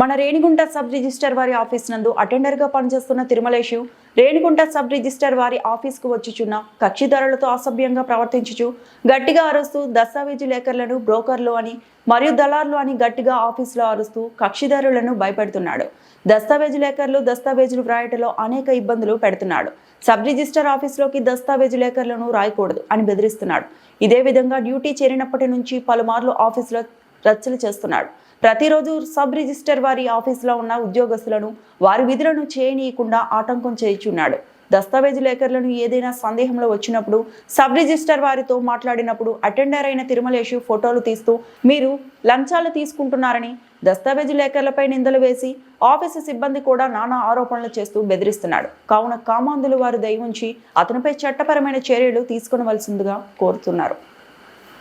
మన Renigunta sub register వారి office నందు అటెండర్గా పనిచేస్తున్న తిరుమలేషు రేణిగుంట సబ్ రిజిస్టర్ వారి ఆఫీస్కు వచ్చుచున్న కక్షిదారులతో అసభ్యంగా ప్రవర్తించుచు గట్టిగా అరుస్తూ దస్తావేజు లేఖర్లను బ్రోకర్లు అని మరియు దళార్లు అని గట్టిగా ఆఫీసులో అరుస్తూ కక్షిదారులను భయపెడుతున్నాడు. దస్తావేజు లేఖర్లు దస్తావేజులు వ్రాయటలో అనేక ఇబ్బందులు పెడుతున్నాడు. సబ్ రిజిస్టర్ ఆఫీసులోకి దస్తావేజు లేఖర్లను రాయకూడదు అని బెదిరిస్తున్నాడు. ఇదే విధంగా డ్యూటీ చేరినప్పటి నుంచి పలుమార్లు ఆఫీసులో రచ్చలు చేస్తున్నాడు. ప్రతిరోజు సబ్ రిజిస్టర్ వారి ఆఫీసులో ఉన్న ఉద్యోగస్తులను వారి విధులను చేయనీయకుండా ఆటంకం చేయుచున్నాడు. దస్తావేజు లేఖర్లను ఏదైనా సందేహంలో వచ్చినప్పుడు సబ్ రిజిస్టర్ వారితో మాట్లాడినప్పుడు అటెండర్ అయిన తిరుమలేషు ఫోటోలు తీస్తూ మీరు లంచాలు తీసుకుంటున్నారని దస్తావేజు లేఖర్లపై నిందలు వేసి ఆఫీసు సిబ్బంది కూడా నానా ఆరోపణలు చేస్తూ బెదిరిస్తున్నాడు. కావున కామాంధులు వారు దయవుంచి అతనిపై చట్టపరమైన చర్యలు తీసుకునవలసిందిగా కోరుతున్నారు.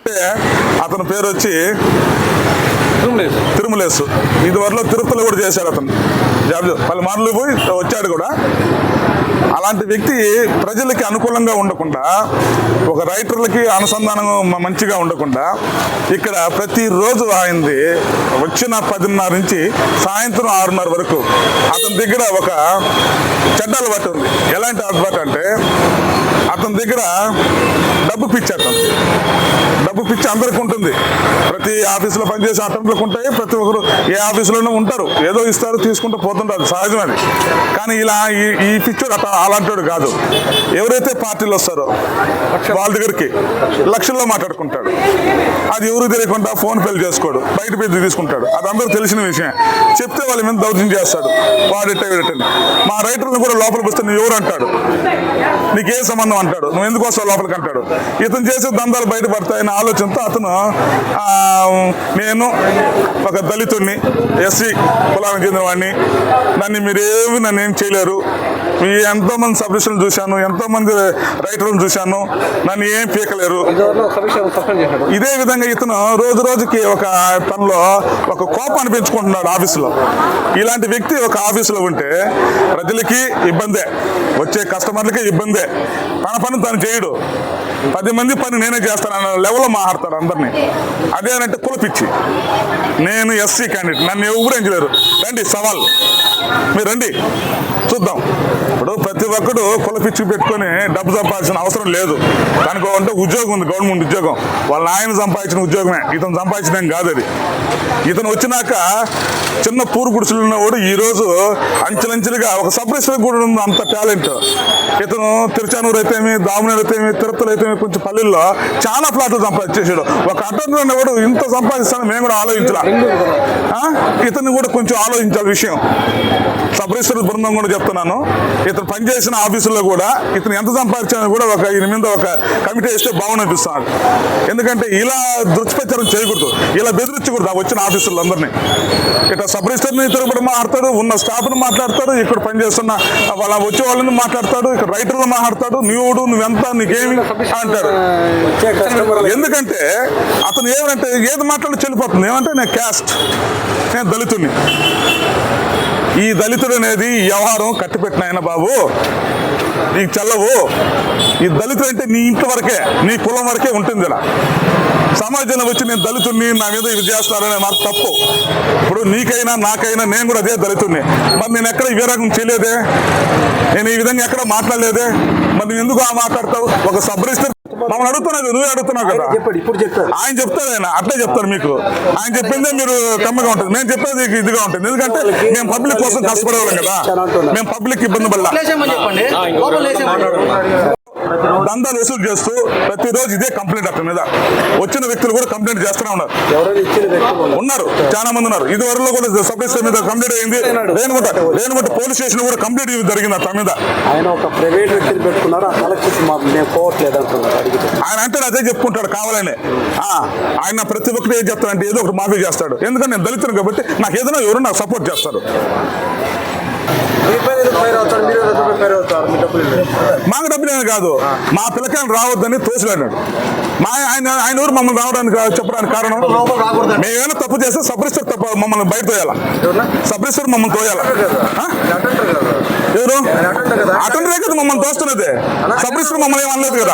అంటే అతని పేరు వచ్చి తిరుమలేసు. ఇదివరలో తిరుపతిలో కూడా చేశాడు అతను. జాబ్ పలు మార్లు పోయి వచ్చాడు కూడా. అలాంటి వ్యక్తి ప్రజలకి అనుకూలంగా ఉండకుండా ఒక రైటర్లకి అనుసంధానం మంచిగా ఉండకుండా ఇక్కడ ప్రతిరోజు ఆయనది వచ్చిన పదిన్నర నుంచి సాయంత్రం ఆరున్నర వరకు అతని దగ్గర ఒక చెడ్డ అలవాటు ఉంది. ఎలాంటి అలవాటు అంటే అతని దగ్గర డబ్బు పిచ్చి అతను. డబ్బు పిచ్చి అందరికి ఉంటుంది. ప్రతి ఆఫీసులో పనిచేసే అటెంప్ట్లకు ఉంటాయి ప్రతి ఒక్కరు ఏ ఆఫీసులోనే ఉంటారు. ఏదో ఇస్తారు తీసుకుంటూ పోతుంటారు. సహజం అది. కానీ ఇలా ఈ ఈ పిచ్చోడు అట్లా అలాంటోడు కాదు. ఎవరైతే పార్టీలు వస్తారో వాళ్ళ దగ్గరికి లక్షల్లో మాట్లాడుకుంటాడు. అది ఎవరు తెలియకుండా ఫోన్ పేలు చేసుకోడు బయట పెద్ద తీసుకుంటాడు. అది అందరూ తెలిసిన విషయం చెప్తే వాళ్ళ మీద దౌర్జన్యం చేస్తాడు. వాడిట వీడటని మా రైటర్ని కూడా లోపలికి వస్తే నువ్వు ఎవరు అంటాడు? నీకే సంబంధం అంటాడు. నువ్వు ఎందుకు వస్తావు లోపలికి అంటాడు. ఇతను చేసే దందాలు బయటపడతాయనే ఆలోచనతో అతను నేను ఒక దళితుడిని ఎస్సీ కులానికి చెందినవాడిని నన్ను మీరేమి నన్ను ఏం చేయలేరు. మీ ఎంతోమంది సబ్మిషన్లు చూశాను ఎంతోమంది రైటర్లను చూశాను. నన్ను ఏం పీకలేరు. ఇదే విధంగా ఇతను రోజు రోజుకి ఒక తనలో ఒక కోపాన్ని పెంచుకుంటున్నాడు ఆఫీసులో. ఇలాంటి వ్యక్తి ఒక ఆఫీసులో ఉంటే ప్రజలకి ఇబ్బందే వచ్చే కస్టమర్లకి ఇబ్బందే. తన పని తను చేయడు. పది మంది పని నేనే చేస్తాను అన్న లెవెల్లో మాట్లాడతాడు అందరినీ. అదేనంటే కులపిచ్చి నేను ఎస్సీ క్యాండిడేట్ నన్ను ఎవరు ఎంచలేరు. రండి సవాల్. మీరు రండి. చూద్దాం. ఇప్పుడు ప్రతి ఒక్కడు కులపిచ్చి పెట్టుకొని డబ్బు సంపాదించిన అవసరం లేదు. దానికి అంటే ఉద్యోగం ఉంది గవర్నమెంట్ ఉద్యోగం. వాళ్ళ ఆయన సంపాదించిన ఉద్యోగమే. ఇతను సంపాదించిన కాదు అది. ఇతను వచ్చినాక చిన్న పూరు గుడిసెలు ఉన్నవాడు ఈ రోజు అంచెలంచెలుగా ఒక సబ్రెస్టర్ కూడా ఉంది అంత టాలెంట్. ఇతను తిరుచానూరు అయితేమి దామునూరు అయితేమి తిరుపతిలో అయితేమి కొంచెం పల్లెల్లో చాలా ప్లాట్లు సంపాదించేసాడు ఒక అటెండర్ ఉన్నవాడు ఇంత సంపాదిస్తాను మేము కూడా ఆలోచించాల. ఆ? ఇతను కూడా కొంచెం ఆలోచించాలి విషయం. సబ్రెస్టర్ బృందం కూడా చెప్తున్నాను. ఇతను పనిచేసిన ఆఫీసుల్లో కూడా ఇతను ఎంత సంపాదించాలని కూడా ఒక ఈయన మీద ఒక కమిటీ వేస్తే బాగుననిపిస్తున్నాడు ఎందుకంటే ఇలా దుష్ప్రచారం చేయకూడదు ఇలా బెదిరించకూడదు ఆ వచ్చిన ఆఫీసులు అందరినీ ఇట్లా సబ్ రిజిస్టర్ని తిరుగుబడి మాట్లాడతాడు ఉన్న స్టాఫ్ను మాట్లాడతాడు ఇక్కడ పనిచేస్తున్న వాళ్ళ వచ్చే వాళ్ళని మాట్లాడతాడు ఇక్కడ రైటర్లు మాట్లాడతాడు నువ్వుడు నువ్వెంత నీకేమి అంటాడు. ఎందుకంటే అతను ఏమంటే ఏది మాట్లాడి చెల్లిపోతుంది. ఏమంటే నేను క్యాస్ట్ నేను దళితుని ఈ దళితుడు అనేది వ్యవహారం కట్టిపెట్టిన ఆయన బాబు. నీకు చల్లవు. ఈ దళితుడు అంటే నీ ఇంటి వరకే నీ కులం వరకే ఉంటుంది ఇలా సమాజంలో వచ్చి నేను దళితుడిని నా మీద ఇది చేస్తారనే మాట తప్పు. ఇప్పుడు నీకైనా నాకైనా నేను కూడా అదే దళితుడిని. మరి నేను ఎక్కడ ఈ రకం చేయలేదే? నేను ఈ విధంగా ఎక్కడ మాట్లాడలేదే? మరి నువ్వు ఎందుకు ఆ మాట్లాడతావు? ఒక సబ్ మమ్మల్ని అడుగుతున్నావు నువ్వే అడుగుతున్నావు కదా. చెప్పాడు ఇప్పుడు చెప్తాడు ఆయన చెప్తారు ఆయన అట్లే చెప్తారు మీకు. ఆయన చెప్పిందే మీరు కమ్మగా ఉంటుంది. నేను చెప్పేది ఇదిగా ఉంటుంది. ఎందుకంటే మేము పబ్లిక్ కోసం కష్టపడేవాళ్ళం కదా. మేము పబ్లిక్ ఇబ్బంది పడాలి. దందాలు వసూలు చేస్తూ ప్రతిరోజు ఇదే కంప్లైంట్ అతని మీద. వచ్చిన వ్యక్తులు కూడా కంప్లైంట్ చేస్తూనే ఉన్నారు. ఉన్నారు. చాలా మంది ఉన్నారు. ఇది వరలో కూడా సబ్ రిజిస్టర్ మీద కంప్లైంట్ అయింది. రేణుగుంట రేణుగుంట పోలీస్ స్టేషన్ కూడా కంప్లైంట్ జరిగింది అతని మీద. ఆయన ఒక ప్రైవేట్ వ్యక్తిని పెట్టుకున్నారు? ఆయన అంటే అదే చెప్పుకుంటాడు కావాలని. ఆ, ఆయన ప్రతి ఒక్కరు ఏం చెప్తాడంటే ఏదో ఒకటి మాఫీ చేస్తాడు. ఎందుకంటే నేను దళితుడు కాబట్టి నాకు ఏదైనా ఎవరు నాకు సపోర్ట్ చేస్తారు మీ పైన ఎందుకు ఫైర్ అవుతారు మీరు ఎందుకు ఫైర్ అవుతారు మీ డబ్బులు ఇవ్వండి. మాకు డబ్బులు కాదు. మా పిల్లకాయలు రావద్దని తోసిలాడినాడు. మా ఆయన ఆయన ఊరు మమ్మల్ని రావడానికి చెప్పడానికి కారణం మేమేమైనా తప్పు చేస్తే సబ్రిస్టర్ తప్ప మమ్మల్ని బయట తోయాలా? సబ్రిస్టర్ మమ్మల్ని తోయాలా? ఎవరు? అటెండర్ కదా. మమ్మల్ని తోస్తున్నది? సబ్రిస్టర్ మమ్మల్ని ఏం అనలేదు కదా?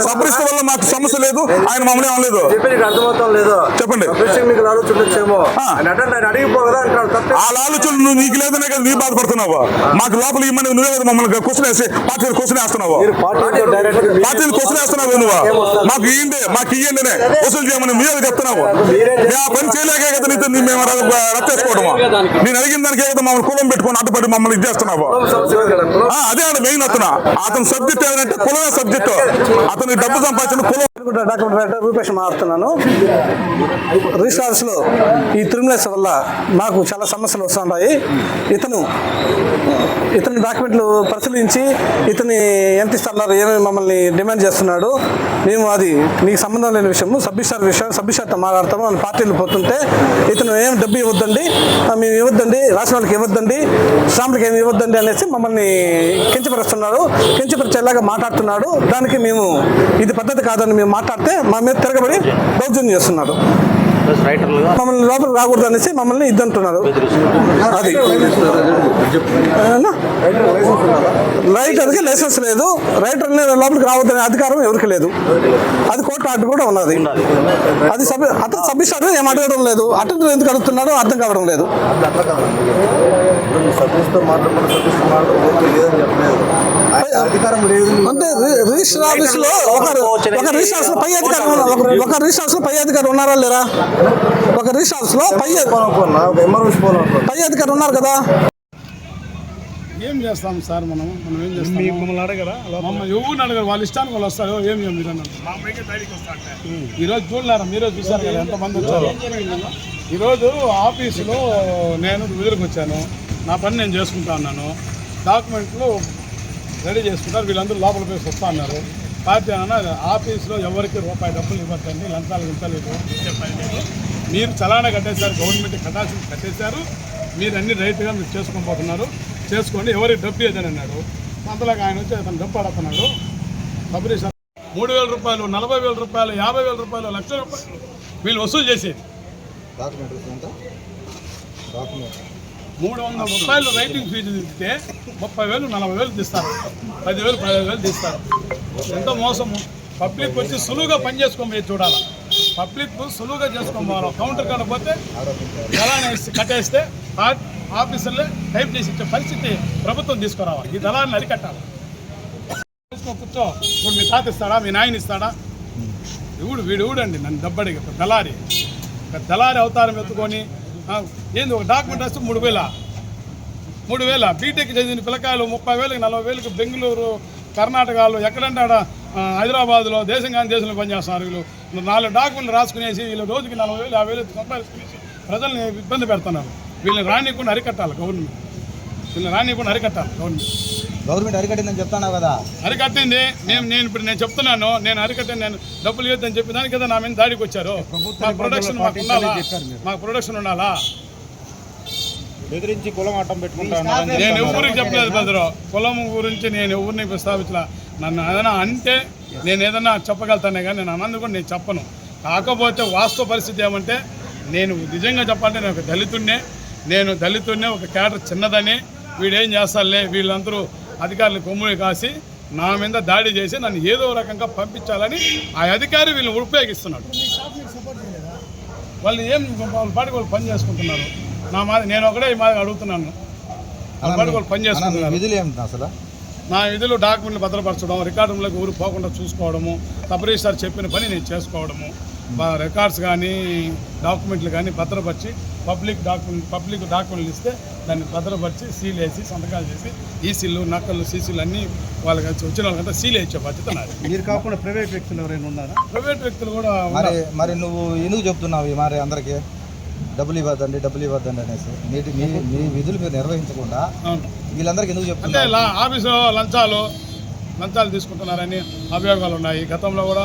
సబ్రిస్టర్ వల్ల మాకు సమస్య లేదు ఆయన మమ్మల్ని ఏం అనలేదు. చెప్పి నీకు అర్థమవుతాం లేదు. చెప్పండి. ఆ. నువ్వు నీకు లేదనే కదా నీ బాధపడుతున్నావు. మాకు లోపల ఇమ్మని నువ్వే కదా మమ్మల్ని క్వశ్చన్ వేసి పార్టీలు క్వశ్చన్ వేస్తున్నావు మీరు పార్టీ డైరెక్ట్ పార్టీలు క్వశ్చన్ వేస్తున్నావు నువ్వు మాకు ఇయ్యండి మాకు ఇయ్యండి వసూలు చేయమని మీరే చెప్తున్నావు. ఆ పని చేయలేకే కదా నీతో మేము రచ్చేసుకోవడము నేను అడిగిన దానికే కదా మమ్మల్ని కులం పెట్టుకొని అడ్డుపడి మమ్మల్ని ఇది చేస్తున్నావు. అదే అండి మెయిన్ అతను. అతని సబ్జెక్ట్ ఏదంటే కులమే సబ్జెక్టు. అతను డబ్బు సంపాదించిన కులం డాక్టర్ రైటర్ రూపేష్ మాట్లాడుతున్నాను రిసార్ట్స్లో ఈ త్రిమిలేస్ వల్ల మాకు చాలా సమస్యలు వస్తున్నాయి ఇతను ఇతని డాక్యుమెంట్లు పరిశీలించి ఇతని ఎంత ఇస్తున్నారు ఏమేమి మమ్మల్ని డిమాండ్ చేస్తున్నాడు మేము అది నీకు సంబంధం లేని విషయము సబ్బిషార్ విషయం సబ్బిషార్తో మాట్లాడతాము అని పార్టీలు పోతుంటే ఇతను ఏం డబ్బు ఇవ్వద్దండి మేము ఇవ్వద్దండి రాసిన వాళ్ళకి ఇవ్వద్దండి శ్రాములకి ఏమి ఇవ్వద్దండి అనేసి మమ్మల్ని కించపరుస్తున్నాడు. కించపరిచేలాగా మాట్లాడుతున్నాడు. దానికి మేము ఇది పద్ధతి కాదని మేము మాట్లాడితే మా మీద తిరగబడి దౌర్జన్యం చేస్తున్నాడు మమ్మల్ని లోపలికి రాకూడదు అనేసి మమ్మల్ని ఇద్దంటున్నారు. అది? రైటర్కి లైసెన్స్ లేదు. రైటర్ లోపలికి రావద్దనే అధికారం ఎవరికి లేదు. అది కోర్టు ఆర్డర్ కూడా ఉన్నది. అది సబ్ అతను సబ్మిషన్ ఏం అడగడం లేదు. అటెండర్ ఎందుకు అడుగుతున్నాడో అర్థం కావడం లేదు. సర్వీస్తో అంటే రిజిస్టర్ ఆఫీస్లో ఒక రిజిస్టర్ ఆఫీస్ పై అధికారి ఒక- రిజిస్టర్ ఆఫీస్లో పై అధికారి ఉన్నారా లేరా? ఒక రిజిస్టర్ ఆఫీస్లో పై పై అధికారి ఉన్నారు కదా? ఏం చేస్తాం సార్ మనం? మనం ఏం చేస్తాం? మమ్మల్ని అడగరా? మమ్మల్ని ఎవరిని అడగారు? వాళ్ళ ఇష్టానికి వాళ్ళు వస్తారు. ఏం చేయం మీరు అన్నారు ఈరోజు చూడలేరా? మీరే చూసారు కదా ఎంతమంది వచ్చారు. ఈరోజు ఆఫీసులో నేను విధులకు వచ్చాను. నా పని నేను చేసుకుంటా ఉన్నాను డాక్యుమెంట్లు రెడీ చేసుకుంటారు. వీళ్ళందరూ లోపల పోయి వస్తా అన్నారు. పార్టీ అన్న ఆఫీస్లో ఎవరికి రూపాయి డబ్బులు ఇవ్వద్దండి లంచాలు గించాలు ఇచ్చే పని లేదు మీరు చలానా కట్టేశారు గవర్నమెంట్ కట్టాల్సింది కట్టేశారు. మీరు అన్ని రైతుగా మీరు చేసుకొని పోతున్నారు. చేసుకోండి ఎవరికి డబ్బు ఏదని అన్నాడు. అంతలాగా ఆయన వచ్చి అతను డబ్బు అడుగుతున్నాడు సబరీష్ మూడు వేల రూపాయలు నలభై వేల రూపాయలు యాభై వేల రూపాయలు లక్ష రూపాయలు. వీళ్ళు వసూలు చేసేది. డాక్యుమెంట్ డాక్యుమెంట్ మూడు వందల రూపాయలు రైటింగ్ ఫీజు ఇస్తే ముప్పై వేలు నలభై వేలు తీస్తారు. పదివేలు పదిహేను వేలు తీస్తారు. ఎంత మోసము? పబ్లిక్ వచ్చి సులువుగా పని చేసుకోమని చూడాలి. పబ్లిక్ సులువుగా చేసుకోవాలి కౌంటర్ కాడ పోతే దళాన్ని కట్టేస్తే ఆఫీసర్లే టైప్ చేసి ఇచ్చే పరిస్థితి ప్రభుత్వం తీసుకురావాలి. ఈ దళాన్ని అరికట్టాలి. కూర్చో ఇప్పుడు మీ తాత ఇస్తాడా? మీ నాయన ఇస్తాడా? ఎవడు వీడు ఎవడండి? నన్ను దబ్బడి దళారి. దళారి అవతారం ఎత్తుకొని ఏంది ఒక డాక్యుమెంట్ వస్తే మూడు వేల? మూడు వేల? బీటెక్ చదివిన పిల్లకాయలు ముప్పై వేలకు నలభై వేలకు బెంగళూరు కర్ణాటకలో ఎక్కడంటే ఆడ హైదరాబాద్లో దేశం కానీ దేశంలో పనిచేస్తున్నారు వీళ్ళు నాలుగు డాక్యుమెంట్లు రాసుకునేసి వీళ్ళు రోజుకి నలభై వేలు యాభై వేలు సంపాదించుకునేసి ప్రజల్ని ఇబ్బంది పెడుతున్నారు. వీళ్ళని రానియకుండా అరికట్టాలి గవర్నమెంట్. వీళ్ళని రానియకుండా అరికట్టాలి గవర్నమెంట్. గవర్నమెంట్ అరికట్టిందని చెప్తాను కదా. అరికట్టింది. మేము నేను ఇప్పుడు నేను చెప్తున్నాను. నేను అరికట్టాను నేను డబ్బులు ఇవ్వద్దని చెప్పి దానికి కదా నా మీద దాడికి వచ్చారు. మా ప్రొడక్షన్ మాకు ఉండాలా? మాకు ప్రొడక్షన్ ఉండాలా? బెదిరించి కులం అడ్డం పెట్టుకుంటా నేను ఎవరికి చెప్పలేదు బెదరు కులం గురించి నేను ఎవరిని ప్రస్తావించలా. నన్ను ఏదైనా అంటే నేను ఏదైనా చెప్పగలుగుతానే కానీ నేను అన్నందుకు కూడా నేను చెప్పను. కాకపోతే వాస్తవ పరిస్థితి ఏమంటే నేను నిజంగా చెప్పాలంటే నేను ఒక దళితుడినే. నేను దళితుడినే ఒక క్యాడర్ చిన్నదని. వీడేం చేస్తారులే వీళ్ళందరూ అధికారులు కొమ్ముని కాసి నా మీద దాడి చేసి నన్ను ఏదో రకంగా పంపించాలని ఆ అధికారి వీళ్ళని ఉపయోగిస్తున్నాడు. వాళ్ళు ఏం వాళ్ళ పాటికి వాళ్ళు పని చేసుకుంటున్నారు? నా మాది నేను ఒకటే ఈ మాది అడుగుతున్నాను. వాళ్ళ పాటికి వాళ్ళు పని చేసుకుంటున్నారు. విధులు ఏమిటి అసలు? నా విధులు డాక్యుమెంట్లు భద్రపరచడం రికార్డులకు ఊరు పోకుండా చూసుకోవడము సపరేట్ సార్ చెప్పిన పని నేను చేసుకోవడము రికార్డ్స్ కానీ డాక్యుమెంట్లు కానీ భద్రపరిచి పబ్లిక్ డాక్యుమెంట్ పబ్లిక్ డాక్యుమెంట్లు ఇస్తే దాన్ని భద్రపరిచి సీల్ వేసి సంతకాలు చేసి ఈసీలు నక్కలు సీసీలు అన్నీ వాళ్ళకి వచ్చిన వాళ్ళకంతా సీల్ వేసే బాధ్యత నాది. మీరు కాకుండా ప్రైవేట్ వ్యక్తులు ఎవరైనా ఉన్నారా? ప్రైవేట్ వ్యక్తులు కూడా మరి మరి నువ్వు ఎందుకు చెప్తున్నావు మరి అందరికి? డబ్బులు ఇవ్వద్దండి డబ్బులు ఇవ్వద్దండి అనేసి. మీ మీ మీ విధులు మీరు నిర్వహించకుండా అవును. వీళ్ళందరికీ ఎందుకు అంటే చెప్తున్నారు లా ఆఫీసులో లంచాలు లంచాలు తీసుకుంటున్నారని అభియోగాలు ఉన్నాయి. గతంలో కూడా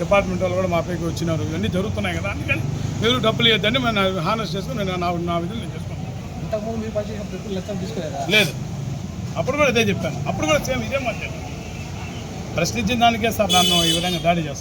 డిపార్ట్మెంట్ వాళ్ళు కూడా మా పైకి వచ్చినారు. ఇవన్నీ జరుగుతున్నాయి కదా. అందుకని మీరు డబ్బులు ఇవ్వద్దని మేము హానెస్ట్ చేసుకుని నేను నా నా విధులు నేను తీసుకోలేదా? లేదు. అప్పుడు కూడా ఇదే చెప్పాను అప్పుడు కూడా సేమ్ ఇదే మాట ప్రశ్నించిన దానికే సార్ నన్ను ఈ విధంగా దాడి చేస్తారు.